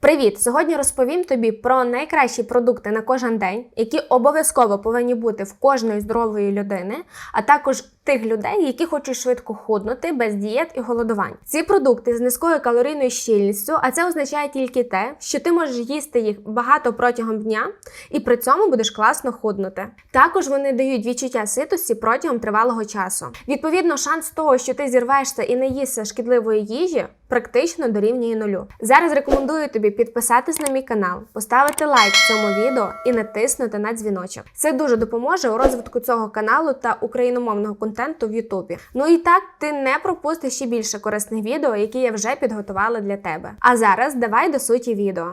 Привіт! Сьогодні розповім тобі про найкращі продукти на кожен день, які обов'язково повинні бути в кожної здорової людини, а також тих людей, які хочуть швидко худнути без дієт і голодувань. Ці продукти з низькою калорійною щільністю, а це означає тільки те, що ти можеш їсти їх багато протягом дня і при цьому будеш класно худнути. Також вони дають відчуття ситості протягом тривалого часу. Відповідно, шанс того, що ти зірвешся і не їсти шкідливої їжі, практично дорівнює нулю. Зараз рекомендую тобі підписатись на мій канал, поставити лайк цьому відео і натиснути на дзвіночок. Це дуже допоможе у розвитку цього каналу та україномовного контенту в Ютубі. Ну і так ти не пропустиш ще більше корисних відео, які я вже підготувала для тебе. А зараз давай до суті відео.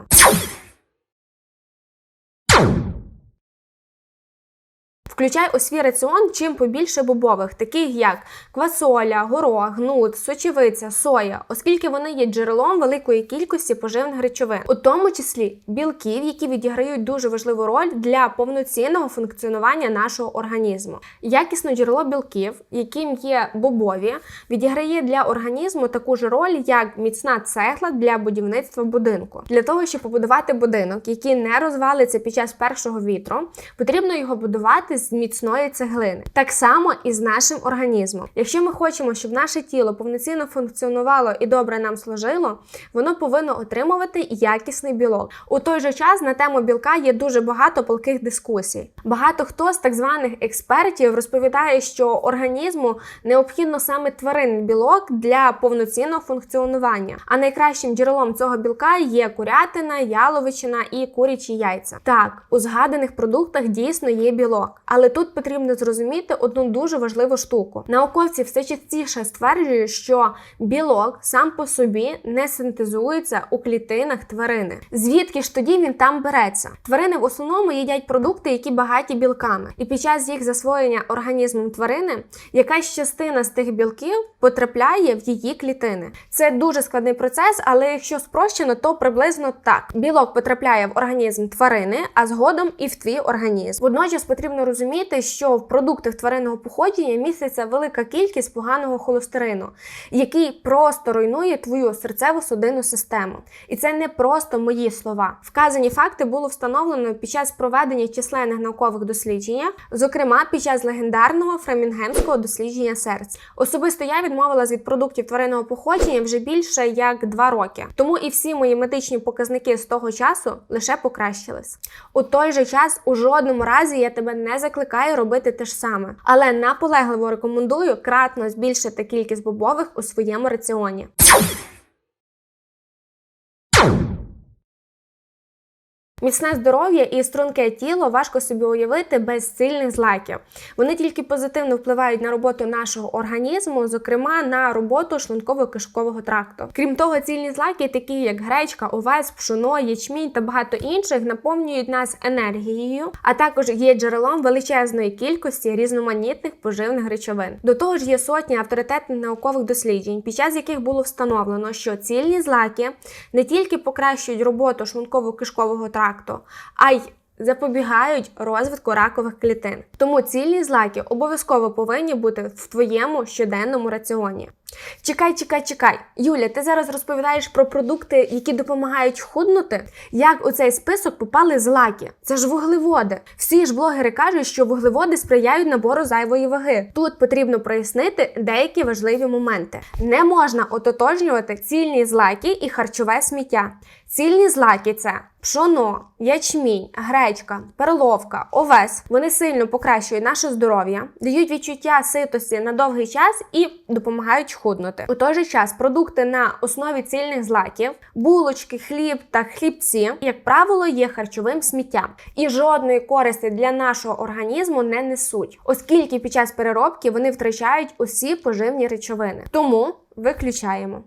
Включай у свій раціон чим побільше бобових, таких як квасоля, горох, гнут, сочевиця, соя, оскільки вони є джерелом великої кількості поживних речовин, у тому числі білків, які відіграють дуже важливу роль для повноцінного функціонування нашого організму. Якісне джерело білків, яким є бобові, відіграє для організму таку ж роль, як міцна цегла для будівництва будинку. Для того, щоб побудувати будинок, який не розвалиться під час першого вітру, потрібно його будувати з міцної цеглини. Так само і з нашим організмом. Якщо ми хочемо, щоб наше тіло повноцінно функціонувало і добре нам служило, воно повинно отримувати якісний білок. У той же час на тему білка є дуже багато палких дискусій. Багато хто з так званих експертів розповідає, що організму необхідно саме тваринний білок для повноцінного функціонування. А найкращим джерелом цього білка є курятина, яловичина і курячі яйця. Так, у згаданих продуктах дійсно є білок, але тут потрібно зрозуміти одну дуже важливу штуку. Науковці все частіше стверджують, що білок сам по собі не синтезується у клітинах тварини. Звідки ж тоді він там береться? Тварини в основному їдять продукти, які багаті білками, і під час їх засвоєння організмом тварини якась частина з тих білків потрапляє в її клітини. Це дуже складний процес, але якщо спрощено, то приблизно так: білок потрапляє в організм тварини, а згодом і в твій організм. Водночас потрібно розуміти, що в продуктах тваринного походження міститься велика кількість поганого холестерину, який просто руйнує твою серцево-судинну систему. І це не просто мої слова. Вказані факти було встановлено під час проведення численних наукових досліджень, зокрема під час легендарного фремінгемського дослідження серця. Особисто я відмовилась від продуктів тваринного походження вже більше як два роки. Тому і всі мої медичні показники з того часу лише покращились. У той же час у жодному разі я тебе не закликаю робити те ж саме, але наполегливо рекомендую кратно збільшити кількість бобових у своєму раціоні. Міцне здоров'я і струнке тіло важко собі уявити без сильних злаків. Вони тільки позитивно впливають на роботу нашого організму, зокрема на роботу шлунково-кишкового тракту. Крім того, цільні злаки, такі як гречка, овес, пшоно, ячмінь та багато інших, наповнюють нас енергією, а також є джерелом величезної кількості різноманітних поживних речовин. До того ж, є сотні авторитетних наукових досліджень, під час яких було встановлено, що цільні злаки не тільки покращують роботу шлунково-кишкового тракту, а й запобігають розвитку ракових клітин. Тому цільні злаки обов'язково повинні бути в твоєму щоденному раціоні. Чекай, чекай, чекай. Юля, ти зараз розповідаєш про продукти, які допомагають худнути? Як у цей список попали злаки? Це ж вуглеводи. Всі ж блогери кажуть, що вуглеводи сприяють набору зайвої ваги. Тут потрібно прояснити деякі важливі моменти. Не можна ототожнювати цільні злаки і харчове сміття. Цільні злаки це пшоно, ячмінь, гречка, перловка, овес. Вони сильно покращують наше здоров'я, дають відчуття ситості на довгий час і допомагають худнути. У той же час продукти на основі цільних злаків, булочки, хліб та хлібці, як правило, є харчовим сміттям і жодної користі для нашого організму не несуть, оскільки під час переробки вони втрачають усі поживні речовини. Тому виключаємо.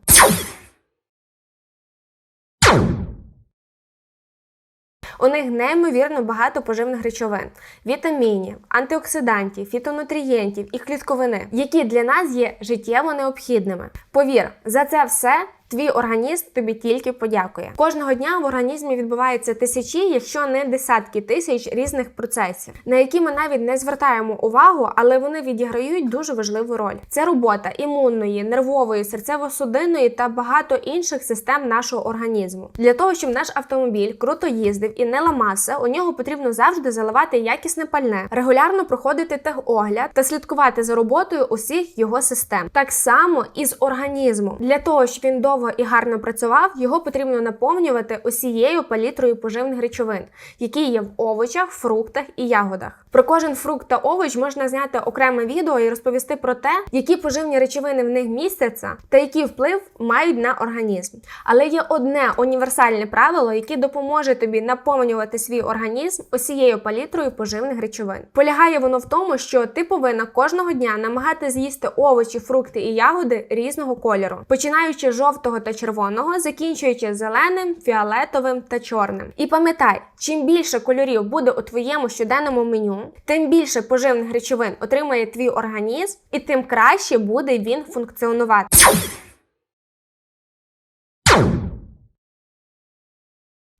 У них неймовірно багато поживних речовин, вітамінів, антиоксидантів, фітонутрієнтів і клітковини, які для нас є життєво необхідними. Повір, за це все твій організм тобі тільки подякує. Кожного дня в організмі відбуваються тисячі, якщо не десятки тисяч різних процесів, на які ми навіть не звертаємо увагу, але вони відіграють дуже важливу роль. Це робота імунної, нервової, серцево-судинної та багато інших систем нашого організму. Для того, щоб наш автомобіль круто їздив і не ламався, у нього потрібно завжди заливати якісне пальне, регулярно проходити техогляд та слідкувати за роботою усіх його систем. Так само і з організмом. Для того, щоб він довго і гарно працював, його потрібно наповнювати усією палітрою поживних речовин, які є в овочах, фруктах і ягодах. Про кожен фрукт та овоч можна зняти окреме відео і розповісти про те, які поживні речовини в них містяться та який вплив мають на організм. Але є одне універсальне правило, яке допоможе тобі наповнювати свій організм усією палітрою поживних речовин. Полягає воно в тому, що ти повинна кожного дня намагатися з'їсти овочі, фрукти і ягоди різного кольору, починаючи з жовтого та червоного, закінчуючи зеленим, фіолетовим та чорним. І пам'ятай, чим більше кольорів буде у твоєму щоденному меню, тим більше поживних речовин отримає твій організм, і тим краще буде він функціонувати.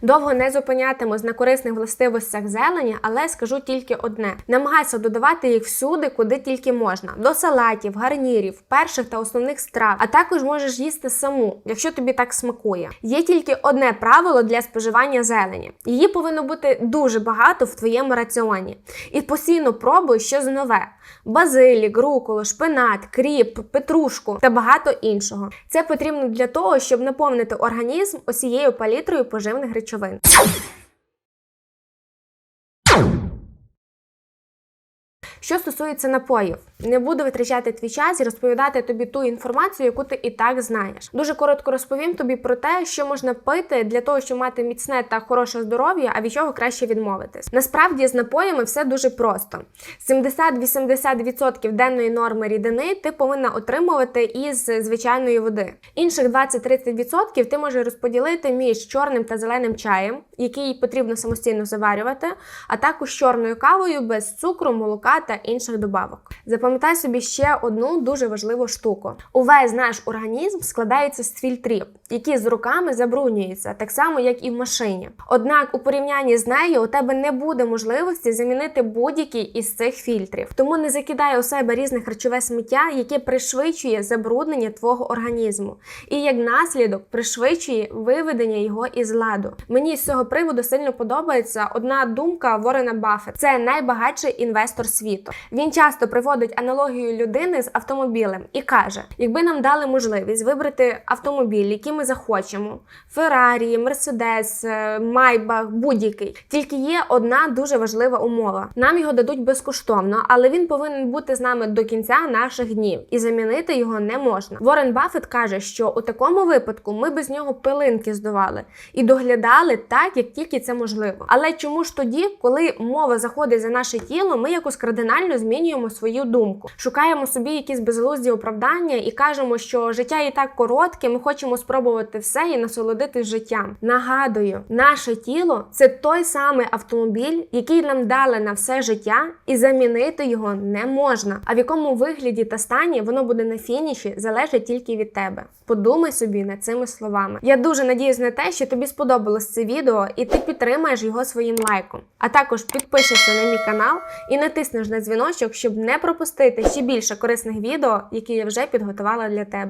Довго не зупинятимусь на корисних властивостях зелені, але скажу тільки одне: намагайся додавати їх всюди, куди тільки можна: до салатів, гарнірів, перших та основних страв. А також можеш їсти саму, якщо тобі так смакує. Є тільки одне правило для споживання зелені. Її повинно бути дуже багато в твоєму раціоні. І постійно пробуй щось нове: базилік, руколу, шпинат, кріп, петрушку та багато іншого. Це потрібно для того, щоб наповнити організм усією палітрою поживних речовин. Що стосується напоїв, не буду витрачати твій час і розповідати тобі ту інформацію, яку ти і так знаєш. Дуже коротко розповім тобі про те, що можна пити для того, щоб мати міцне та хороше здоров'я, а від чого краще відмовитись. Насправді з напоями все дуже просто: 70-80% денної норми рідини ти повинна отримувати із звичайної води. Інших 20-30% ти можеш розподілити між чорним та зеленим чаєм, який потрібно самостійно заварювати, а також чорною кавою без цукру, молока та інших добавок. Собі ще одну дуже важливу штуку: увесь наш організм складається з фільтрів, які з руками забруднюються, так само як і в машині. Однак, у порівнянні з нею у тебе не буде можливості замінити будь-який із цих фільтрів. Тому не закидай у себе різних речове сміття, яке пришвидшує забруднення твого організму, і як наслідок пришвидшує виведення його із ладу. Мені з цього приводу сильно подобається одна думка Ворена Баффет. Це найбагатший інвестор світу. Він часто приводить аналогію людини з автомобілем і каже: якби нам дали можливість вибрати автомобіль, який ми захочемо: Феррарі, Мерседес, Майбах, будь-який. Тільки є одна дуже важлива умова: нам його дадуть безкоштовно, але він повинен бути з нами до кінця наших днів, і замінити його не можна. Ворен Баффет каже, що у такому випадку ми без нього пилинки здували і доглядали так, як тільки це можливо. Але чому ж тоді, коли мова заходить за наше тіло, ми якось кардинально змінюємо свою думку, шукаємо собі якісь безглузді оправдання і кажемо, що життя і так коротке, ми хочемо спробувати все і насолодитись життям. Нагадую, наше тіло це той самий автомобіль, який нам дали на все життя, і замінити його не можна. А в якому вигляді та стані воно буде на фініші, залежить тільки від тебе. Подумай собі над цими словами. Я дуже надіюсь на те, що тобі сподобалось це відео, і ти підтримаєш його своїм лайком. А також підпишешся на мій канал і натиснеш на дзвіночок, щоб не пропустити ще більше корисних відео, які я вже підготувала для тебе.